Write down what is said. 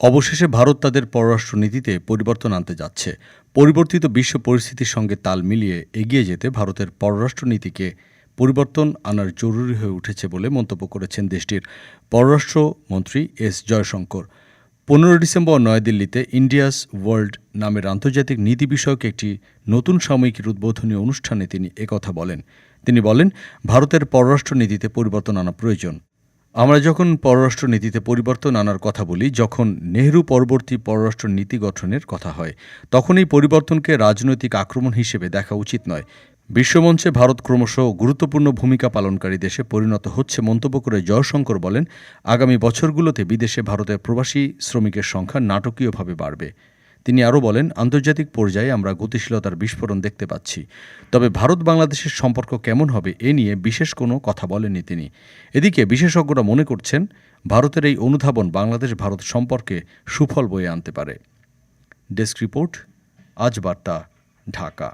অবশেষে ভারত তাদের পররাষ্ট্রনীতিতে পরিবর্তন আনতে যাচ্ছে। পরিবর্তিত বিশ্ব পরিস্থিতির সঙ্গে তাল মিলিয়ে এগিয়ে যেতে ভারতের পররাষ্ট্রনীতিকে পরিবর্তন আনার জরুরি হয়ে উঠেছে বলে মন্তব্য করেছেন দেশটির পররাষ্ট্রমন্ত্রী এস জয়শঙ্কর। পনেরো ডিসেম্বর নয়াদিল্লিতে ইন্ডিয়াস ওয়ার্ল্ড নামের আন্তর্জাতিক নীতি বিষয়ক একটি নতুন সাময়িকীর উদ্বোধনী অনুষ্ঠানে তিনি একথা বলেন। তিনি বলেন, ভারতের পররাষ্ট্রনীতিতে পরিবর্তন আনা প্রয়োজন। আমরা যখন পররাষ্ট্র নীতিতে পরিবর্তন আনার কথা বলি, যখন নেহরু পরবর্তী পররাষ্ট্র নীতি গঠনের কথা হয়, তখন এই পরিবর্তনকে রাজনৈতিক আক্রমণ হিসেবে দেখা উচিত নয়। বিশ্বমঞ্চে ভারত ক্রমশ গুরুত্বপূর্ণ ভূমিকা পালনকারী দেশে পরিণত হচ্ছে মন্তব্য করে জয়শঙ্কর বলেন, আগামী বছরগুলোতে বিদেশে ভারতের প্রবাসী শ্রমিকের সংখ্যা নাটকীয়ভাবে বাড়বে। তিনি আরও বলেন, আন্তর্জাতিক পর্যায়ে আমরা গতিশীলতার বিস্ফোরণ দেখতে পাচ্ছি। তবে ভারত বাংলাদেশের সম্পর্ক কেমন হবে এ নিয়ে বিশেষ কোনো কথা বলেননি তিনি। এদিকে বিশেষজ্ঞরা মনে করছেন, ভারতের এই অনুধাবন বাংলাদেশ ভারত সম্পর্কে সুফল বয়ে আনতে পারে। ডেস্ক রিপোর্ট, আজ বার্তা, ঢাকা।